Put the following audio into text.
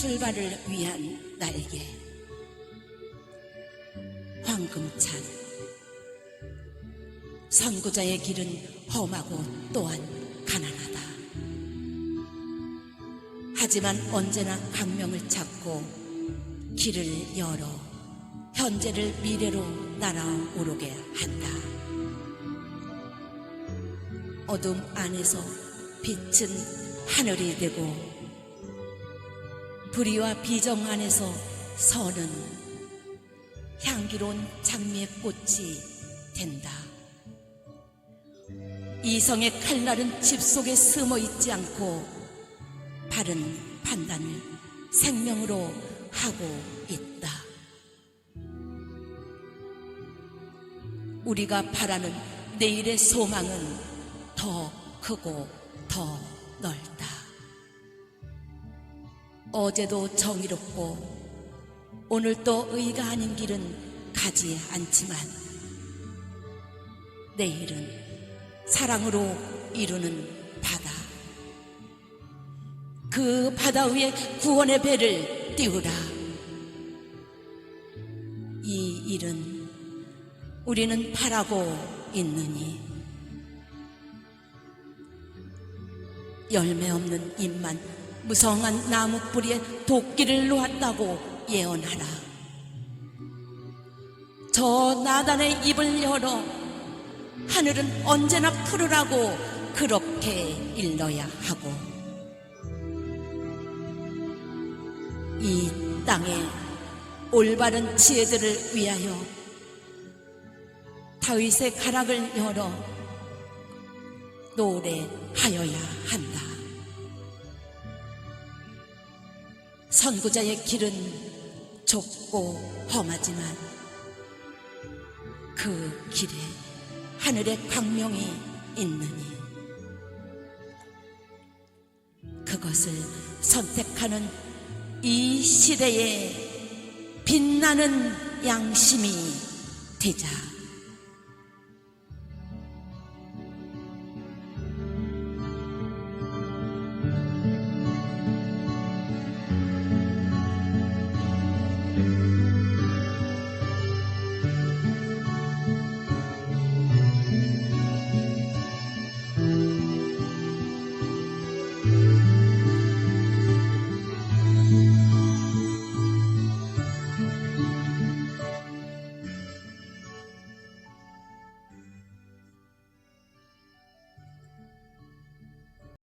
생활을 위한 날개 황금찬 선구자의 길은 험하고 또한 가난하다. 하지만 언제나 강명을 찾고 길을 열어 현재를 미래로 날아오르게 한다. 어둠 안에서 빛은 하늘이 되고 불의와 비정 안에서 선은 향기로운 장미의 꽃이 된다. 이성의 칼날은 집 속에 숨어 있지 않고 바른 판단을 생명으로 하고 있다. 우리가 바라는 내일의 소망은 더 크고 더 넓다. 어제도 정의롭고 오늘도 의가 아닌 길은 가지 않지만 내일은 사랑으로 이루는 바다. 그 바다 위에 구원의 배를 띄우라. 이 일은 우리는 바라고 있느니 열매 없는 잎만 무성한 나무 뿌리에 도끼를 놓았다고 예언하라. 저 나단의 입을 열어 하늘은 언제나 푸르라고 그렇게 일러야 하고 이 땅에 올바른 지혜들을 위하여 다윗의 가락을 열어 노래하여야 한다. 선구자의 길은 좁고 험하지만 그 길에 하늘의 광명이 있느니 그것을 선택하는 이 시대에 빛나는 양심이 되자.